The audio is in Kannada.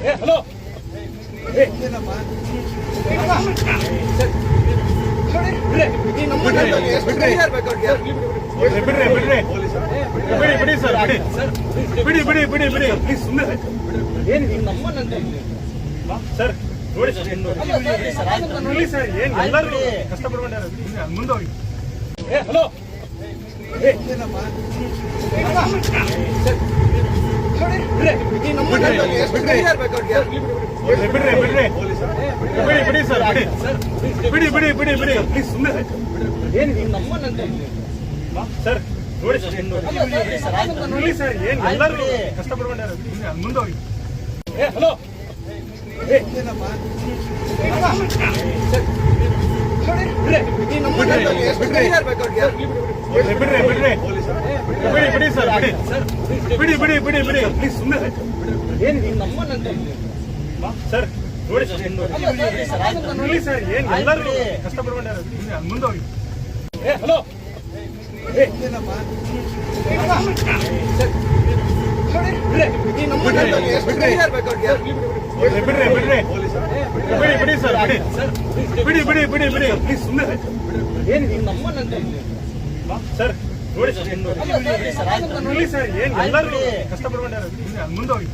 ಹಲೋ ಬಿಡಿ ಸರ್ ಬಿಡಿ ಬಿಡಿ ಬಿಡಿ ಬಿಡಿ ಪ್ಲೀಸ್ ಸುಮ್ಮನೆ ಸರ್ ನೋಡಿ ಸರ್ ನೋಡಿ ಸರ್ ಏನ್ ಎಲ್ಲರೂ ಕಷ್ಟಪಡ್ಕೊಂಡ್ಯಾರ ಮುಂದೆ ಹೋಗಿ ಹಲೋ ಬಿಡ್ರಿ. ಬಿಡ್ರಿ. ಬಿಡಿ ಬಿಡಿ ಸರ್ ಬಿಡಿ. ಬಿಡಿ ಬಿಡಿ ಬಿಡಿ ಪ್ಲೀಸ್ ಸುಮ್ಮನೆ ಸರ್ ನೋಡಿ ಸರ್ ನೋಡಿ ಸರ್ ಏನು ಎಲ್ಲರೂ ಕಷ್ಟಪಡ್ಕೊಂಡ್ಯಾರ ಮುಂದೆ ಹೋಗಿ ಏ ಹಲೋ. ಬಿಡ್ರಿ ಬಿಡ್ರಿ. ಬಿಡಿ ಬಿಡಿ ಬಿಡಿ ಬಿಡಿ ಬಿಡಿ ಪ್ಲೀಸ್ ಸುಮ್ಮನೆ ಸರ್ ನೋಡಿ ಸರ್ ನೋಡಿ ಸರ್ ಏನ್ ಎಲ್ಲರೂ ಕಷ್ಟಪಡ್ಕೊಂಡ್ಯಾರ ಮುಂದೆ ಹೋಗಿ ಏ ಹಲೋ ಬಿಡಿ ಬಿಡಿ ಸರ್ ಬಿಡಿ ಬಿಡಿ ಬಿಡಿ ಬಿಡಿ ಪ್ಲೀಸ್ ಸುಮ್ಮನೆ ಸರ್ ನೋಡಿ ಸರ್ ನೋಡಿ ಸರ್ ಏನ್ ಎಲ್ಲರೂ ಕಷ್ಟಪಡ್ಕೊಂಡ್ಯಾರ ಮುಂದೆ ಹೋಗಿ